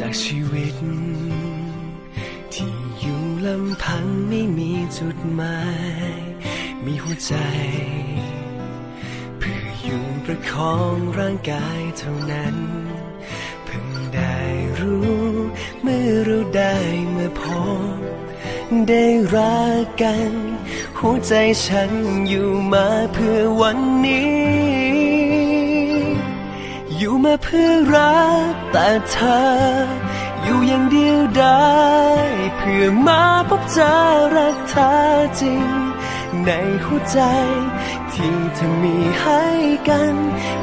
จากชีวิต ที่อยู่ลำพังไม่มีจุดหมาย มีหัวใจ เพื่ออยู่ประคองร่างกายเท่านั้นเพิ่งได้รู้เมื่อเราได้เมาพบได้รักกัน หัวใจฉันอยู่มาเพื่อวันนี้ อยู่มาเพื่อรักแต่เธอ อยู่อย่างเดียวได้ เพื่อมาพบเจอรักเธอจริง ในหัวใจ ที่เธอมีให้กัน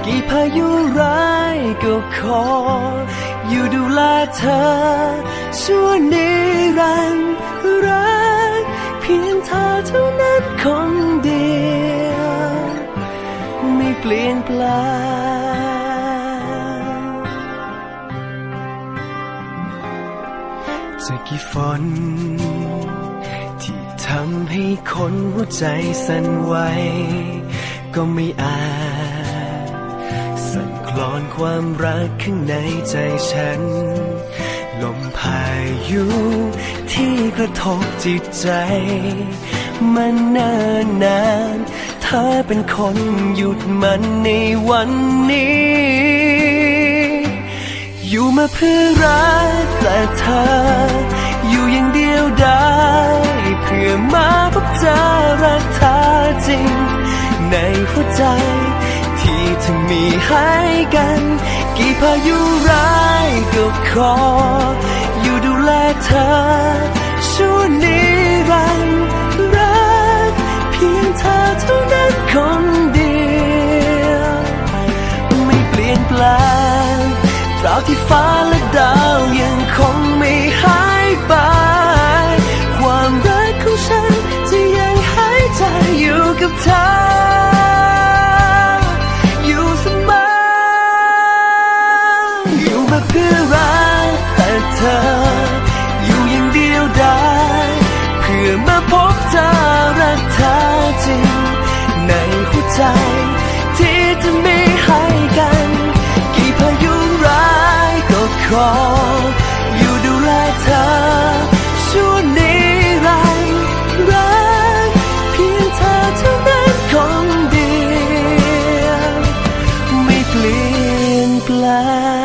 กี่พายุร้ายก็ขอ อยู่ดูแลเธอ ชั่วนิรันดร์รัก เพียงเธอเท่านั้นคนเดียว ไม่เปลี่ยนแปลง จะกี่ฝนที่ทำให้คนหัวใจสั่นไหวก็ไม่อาจสั่นคลอนความรักข้างในใจฉัน ลมพายุที่กระทบจิตใจ มันนานนานเธอเป็นคนหยุดมันในวันนี้ อยู่มาเพื่อรักแต่เธอ อยู่อย่างเดียวได้เพื่อมาพบเจอรักเธอจริง ในหัวใจ ที่เธอมีให้กัน กี่พายุร้ายก็ขออยู่ดู ราบที่ฟ้าและดาวยังคงไม่หายไป ความรักของฉันจะยังหายใจอยู่กับเธออยู่เสมออยู่มาเพื่อรักแต่เธออยู่อย่างเดียวได้เพื่อมาพบเธอรักเธอจริงในหัวใจที่จะมี คออยู่ดูแลเธอช่วงนิรันดร์รักเพียงเธอเท่านั้นคนเดียวไม่เปลี่ยนแปลง